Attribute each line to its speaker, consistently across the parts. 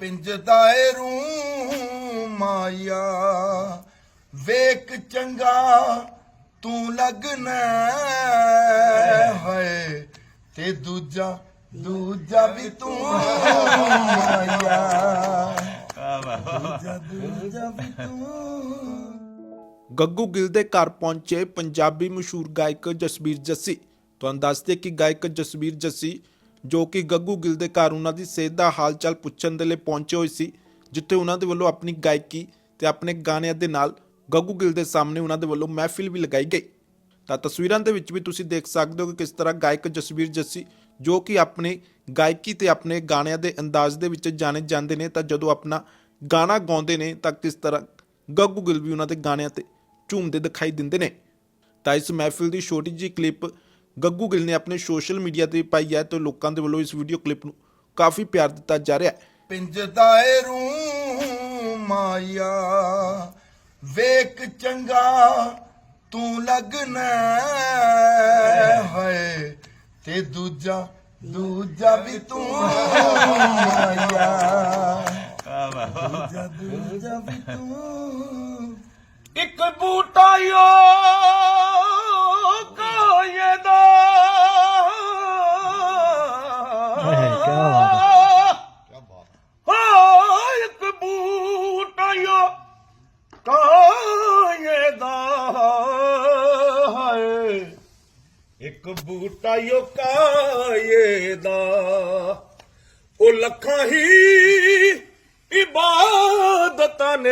Speaker 1: ਪਿੰਜਦਾ ਏ ਰੂ ਮਾਇਆ। ਵੇਖ ਚੰਗਾ ਤੂੰ ਲੱਗਣਾ ਹੈ। ਤੇ ਦੂਜਾ ਦੂਜਾ ਵੀ ਤੂੰ ਮਾਇਆ। ਦੂਜਾ ਦੂਜਾ ਵੀ ਤੂੰ।
Speaker 2: ਗੱਗੂ ਗਿੱਲ ਦੇ ਘਰ ਪਹੁੰਚੇ ਪੰਜਾਬੀ ਮਸ਼ਹੂਰ ਗਾਇਕ ਜਸਬੀਰ ਜੱਸੀ। ਤੁਹਾਨੂੰ ਦੱਸਦੇ ਕਿ ਗਾਇਕ ਜਸਬੀਰ ਜੱਸੀ ਜੋ ਕਿ ਗੱਗੂ ਗਿੱਲ ਦੇ ਘਰ ਉਹਨਾਂ ਦੀ ਸਿਹਤ ਦਾ ਹਾਲਚਾਲ ਪੁੱਛਣ ਦੇ ਲਈ ਪਹੁੰਚੇ ਹੋਏ ਸੀ, ਜਿੱਥੇ ਉਹਨਾਂ ਦੇ ਵੱਲੋਂ ਆਪਣੀ ਗਾਇਕੀ ਤੇ ਆਪਣੇ ਗਾਣਿਆਂ ਦੇ ਨਾਲ ਗੱਗੂ ਗਿੱਲ ਦੇ ਸਾਹਮਣੇ ਉਹਨਾਂ ਦੇ ਵੱਲੋਂ ਮਹਿਫਿਲ ਵੀ ਲਗਾਈ ਗਈ। ਤਾਂ ਤਸਵੀਰਾਂ ਦੇ ਵਿੱਚ ਵੀ ਤੁਸੀਂ ਦੇਖ ਸਕਦੇ ਹੋ ਕਿ ਕਿਸ ਤਰ੍ਹਾਂ ਗਾਇਕ ਜਸਵੀਰ ਜੱਸੀ, ਜੋ ਕਿ ਆਪਣੇ ਗਾਇਕੀ ਤੇ ਆਪਣੇ ਗਾਣਿਆਂ ਦੇ ਅੰਦਾਜ਼ ਦੇ ਵਿੱਚ ਜਾਣੇ ਜਾਂਦੇ ਨੇ, ਤਾਂ ਜਦੋਂ ਆਪਣਾ ਗਾਣਾ ਗਾਉਂਦੇ ਨੇ, ਤਾਂ ਕਿਸ ਤਰ੍ਹਾਂ ਗੱਗੂ ਗਿੱਲ ਵੀ ਉਹਨਾਂ ਦੇ ਗਾਣਿਆਂ ਤੇ ਝੂਮਦੇ ਦਿਖਾਈ ਦਿੰਦੇ ਨੇ। ਤਾਂ ਇਸ ਮਹਿਫਿਲ ਦੀ ਛੋਟੀ ਜਿਹੀ ਕਲਿੱਪ ਗੱਗੂ ਗਿੱਲ ਨੇ ਆਪਣੇ ਸੋਸ਼ਲ ਮੀਡੀਆ ਤੇ ਪਾਈ ਹੈ ਤੇ ਲੋਕਾਂ ਦੇ ਵੱਲੋਂ ਇਸ ਵੀਡੀਓ ਕਲਿੱਪ ਨੂੰ ਕਾਫੀ ਪਿਆਰ ਦਿੱਤਾ ਜਾ ਰਿਹਾ ਹੈ।
Speaker 1: ਪਿੰਜਦਾ ਏ ਰੂ ਮਾਇਆ ਵੇਖ ਚੰਗਾ ਤੂੰ ਲੱਗਣਾ ਹੈ ਤੇ ਦੂਜਾ ਦੂਜਾ ਵੀ ਤੂੰ ਮਾਇਆ। ਦੂਜਾ ਦੂਜਾ ਵੀ ਤੂੰ।
Speaker 3: ਇੱਕ ਬੂਟਾ ਯੋ ਕੀ ਬਾਤ ਇੱਕ ਬੂਟਾ ਯੋ ਕਾਏ ਦਾ ਹਾਏ। ਇੱਕ ਬੂਟਾ ਯੋ ਕਾਏ ਦਾ। ਉਹ ਲੱਖਾਂ ਹੀ ਇਬਾਦਤਾਂ ਨੇ।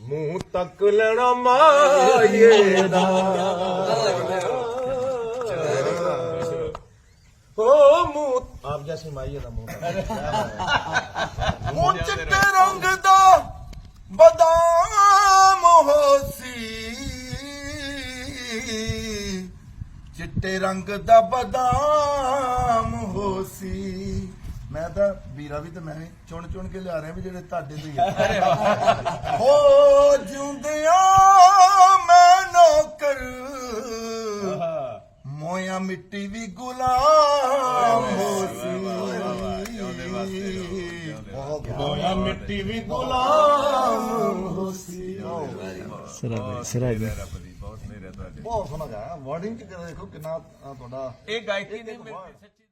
Speaker 3: ਮੂੰਹ ਤੱਕ ਲੈਣਾ ਮਾਏ ਦਾ। ਮੂੰਹ ਆਪ ਜੈਸੀ ਮਾਈਏ ਦਾ ਮੂੰਹ
Speaker 1: ਉਹ ਚਿੱਟੇ ਰੰਗ ਦਾ ਬਦਾਮ ਹੋਸੀ ਚਿੱਟੇ ਰੰਗ ਦਾ ਬਦਾਮ ਹੋਸੀ ਮੈਂ ਤਾਂ ਵੀਰਾ ਵੀ ਤੇ ਮੈਂ ਵੀ ਚੁਣ ਚੁਣ ਕੇ ਲਿਆ ਰਿਹਾ ਵੀ ਜਿਹੜੇ ਤੁਹਾਡੇ ਤੋਂ ਹੀ ਆ। ਹੋ ਜਿਉਂਦਿਆਂ ਮੈਂ ਨੌਕਰ। ਮੋਇਆ ਮਿੱਟੀ ਵੀ ਗੁਲਾਮ
Speaker 4: ਬਹੁਤ ਸੋਹਣਾ ਗਾਇਆ। ਵਰਡਿੰਗ ਚ ਦੇਖੋ ਕਿੰਨਾ ਤੁਹਾਡਾ
Speaker 3: ਇਹ ਗਾਇਕੀ ਨੇ ਮੇਰੇ ਸੱਚੀ